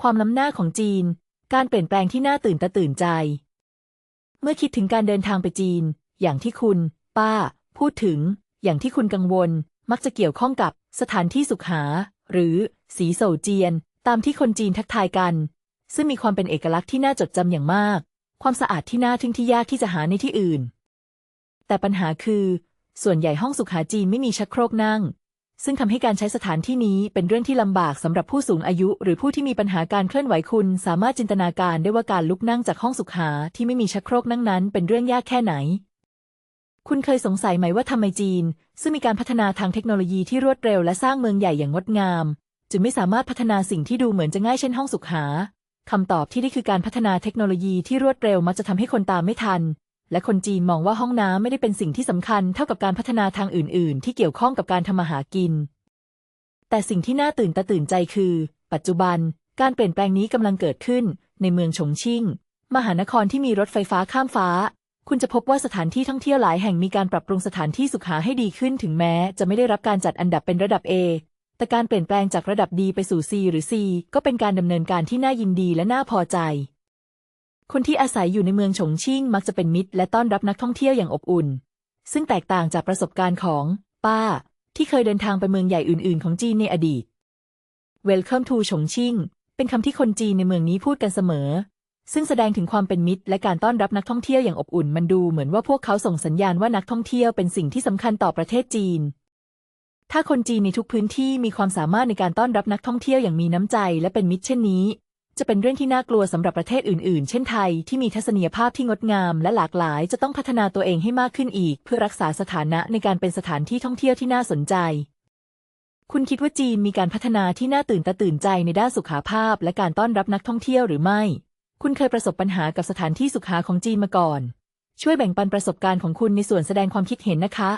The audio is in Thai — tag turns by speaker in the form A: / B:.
A: ความล้ำหน้าของจีน การเปลี่ยนแปลงที่น่าตื่นตาตื่นใจ เมื่อคิดถึงการเดินทางไปจีน อย่างที่คุณ ป้า พูดถึง อย่างที่คุณกังวล มักจะเกี่ยวข้องกับสถานที่สุขหา หรือ สีโซเจียน ตามที่คนจีนทักทายกัน ซึ่งมีความเป็นเอกลักษณ์ที่น่าจดจำอย่างมาก ความสะอาดที่น่าทึ่งที่ยากที่จะหาในที่อื่น แต่ปัญหาคือ ส่วนใหญ่ห้องสุขาจีนไม่มีชักโครกนั่ง ซึ่งทำให้การใช้สถานที่นี้เป็นเรื่องที่ลำบากสำหรับผู้สูงอายุ หรือผู้ที่มีปัญหาการเคลื่อนไหวคุณ สามารถจินตนาการได้ว่าการลุกนั่งจากห้องสุขา ที่ไม่มีชักโครกนั่งนั้น เป็นเรื่องยากแค่ไหน คุณเคยสงสัยไหมว่าทำไมจีน ซึ่งมีการพัฒนาทางเทคโนโลยีที่รวดเร็วและสร้างเมืองใหญ่อย่างงดงาม จึงไม่สามารถพัฒนาสิ่งที่ดูเหมือนจะง่ายเช่นห้องสุขาคำตอบที่ได้คือการพัฒนาเทคโนโลยีที่รวดเร็วมักจะทำให้คนตามไม่ทัน และคนจีนมองว่าห้องน้ำไม่ได้เป็นสิ่งที่สำคัญเท่ากับการพัฒนาทางอื่น ๆ ที่เกี่ยวข้องกับการทำมาหากิน แต่สิ่งที่น่าตื่นตาตื่นใจคือ ปัจจุบัน การเปลี่ยนแปลงนี้กำลังเกิดขึ้นในเมืองฉงชิ่ง มหานครที่มีรถไฟฟ้าข้ามฟ้า คุณจะพบว่าสถานที่ท่องเที่ยวหลายแห่งมีการปรับปรุงสถานที่สุขาให้ดีขึ้นถึงแม้ จะไม่ได้รับการจัดอันดับเป็นระดับ A แต่การเปลี่ยนแปลงจากระดับดีไปสู่ C หรือ C ก็เป็นการดำเนินการที่น่ายินดีและน่าพอใจ คนที่อาศัยอยู่ในเมืองฉงชิ่งมักจะเป็นมิตรและต้อนรับนักท่องเที่ยวอย่างอบอุ่น ซึ่งแตกต่างจากประสบการณ์ของ ป้า ที่เคยเดินทางไปเมืองใหญ่อื่น ๆ ของจีนในอดีต Welcome to ฉงชิ่งเป็นคำที่คนจีนในเมืองนี้พูดกันเสมอ ซึ่งแสดงถึงความเป็นมิตร และการต้อนรับนักท่องเที่ยวอย่างอบอุ่น มันดูเหมือนว่าพวกเขาส่งสัญญาณว่านักท่องเที่ยวเป็นสิ่งที่สำคัญต่อประเทศจีน ถ้าคนจีนในทุกพื้นที่มีความสามารถในการต้อนรับนักท่องเที่ยวอย่างมีน้ำใจและเป็นมิตรเช่นนี้ จะเป็นเรื่องที่น่ากลัวสำหรับประเทศอื่น ๆ เช่นไทยที่มีทัศนียภาพที่งดงาม และหลากหลายจะต้องพัฒนาตัวเองให้มากขึ้นอีก เพื่อรักษาสถานะในการเป็นสถานที่ท่องเที่ยวที่น่าสนใจ คุณคิดว่าจีนมีการพัฒนาที่น่าตื่นตาตื่นใจในด้านสุขภาพ และการต้อนรับนักท่องเที่ยวหรือไม่ คุณเคยประสบปัญหากับสถานที่สุขาของจีนมาก่อน ช่วยแบ่งปันประสบการณ์ของคุณในส่วนแสดงความคิดเห็นนะคะ